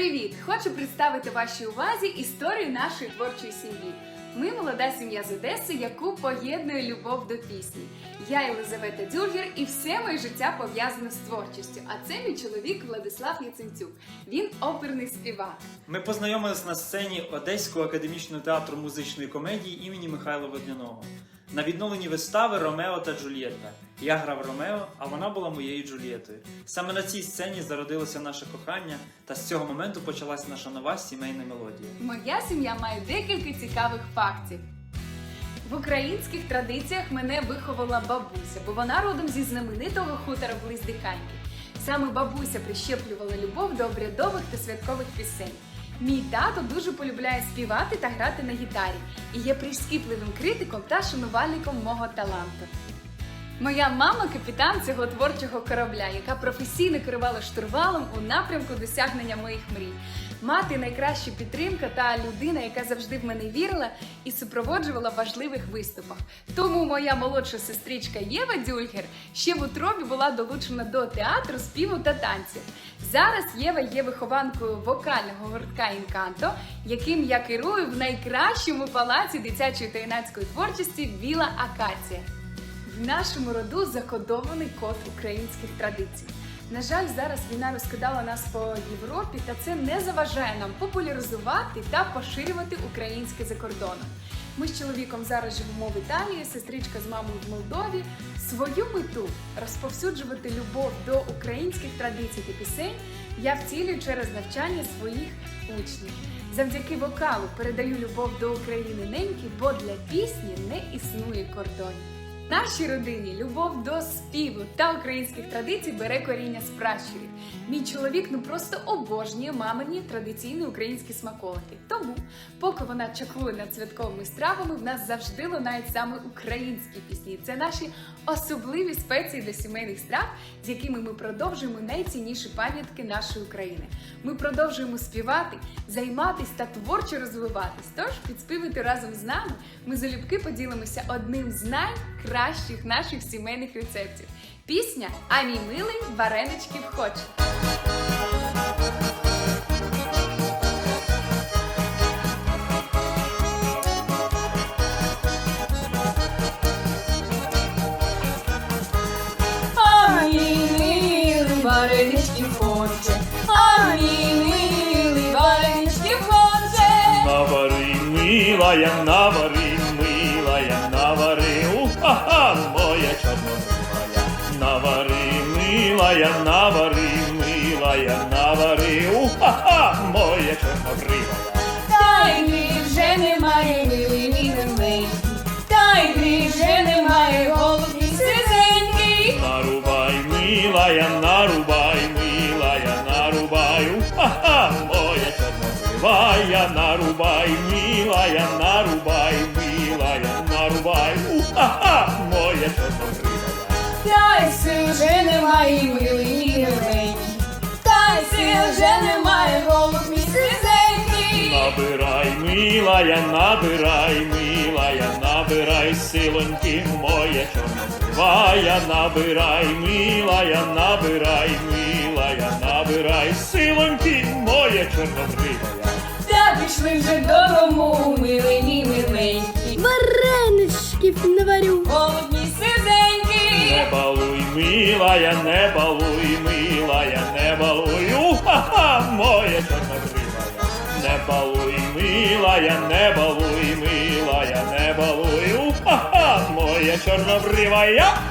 Привіт! Хочу представити вашій увазі історію нашої творчої сім'ї. Ми молода сім'я з Одеси, яку поєднує любов до пісні. Я Єлизавета Дюргер, і все моє життя пов'язане з творчістю. А це мій чоловік Владислав Яценцюк. Він оперний співак. Ми познайомились на сцені Одеського академічного театру музичної комедії імені Михайла Водяного. На відновленні вистави Ромео та Джульєтта. Я грав Ромео, а вона була моєю Джульєтою. Саме на цій сцені зародилося наше кохання, та з цього моменту почалась наша нова сімейна мелодія. Моя сім'я має декілька цікавих фактів. В українських традиціях мене виховала бабуся, бо вона родом зі знаменитого хутора близ Диканьки. Саме бабуся прищеплювала любов до обрядових та святкових пісень. Мій тато дуже полюбляє співати та грати на гітарі і є прискіпливим критиком та шанувальником мого таланту. Моя мама капітан цього творчого корабля, яка професійно керувала штурвалом у напрямку досягнення моїх мрій. Мати найкраща підтримка та людина, яка завжди в мене вірила і супроводжувала в важливих виступах. Тому моя молодша сестричка Єва Дюльгер ще в утробі була долучена до театру, співу та танців. Зараз Єва є вихованкою вокального гуртка Інканто, яким я керую в найкращому палаці дитячої та юнацької творчості Віла Акація. Нашому роду закодований код українських традицій. На жаль, зараз війна розкидала нас по Європі, та це не заважає нам популяризувати та поширювати українське за кордоном. Ми з чоловіком зараз живемо в Італії, сестричка з мамою в Молдові. Свою мету розповсюджувати любов до українських традицій та пісень я втілюю через навчання своїх учнів. Завдяки вокалу передаю любов до України неньки, бо для пісні не існує кордонів. Нашій родині любов до співу та українських традицій бере коріння з пращурів. Мій чоловік ну просто обожнює мамині традиційні українські смаколики. Тому, поки вона чаклує над святковими стравами, в нас завжди лунають саме українські пісні. Це наші особливі спеції для сімейних страв, з якими ми продовжуємо найцінніші пам'ятки нашої України. Ми продовжуємо співати, займатись та творчо розвиватись. Тож підспівуйте разом з нами. Ми залюбки поділимося одним з найкращих наших сімейних рецептів. Пісня А мій милий вареничків хоче. Варенички хоче, а мій милий варенички хоче. Навари, милая, навари, милая, навари, милая, навари, уха-ха, моя чорнобривая. Та й грі вже немає, милий мій миленький, та й вже немає, голубі сизенький. Нарубай, милая, нарубай, милая, нарубай, уха-ха, моя чорнобривая. Нарубай, милая, нарубай, милая, нарубай, уха-ха, моя чорнобривая. Та вже немає, милий мій миленький, та й сил вже немає, голуб мій. Набирай, милая, набирай, милая, набирай силоньки, моя чорнобривая, набирай, милая, набирай, милая, набирай силоньки, моя чорнобривая. Та пішли вже додому, милий мій миленький, Вареничків наварю. голуб милая, не балуй, милая, не балуй, уха-ха, моя чорнобривая. Не балуй, милая, не балуй, милая, не балуй, уха-ха, моя чорнобривая.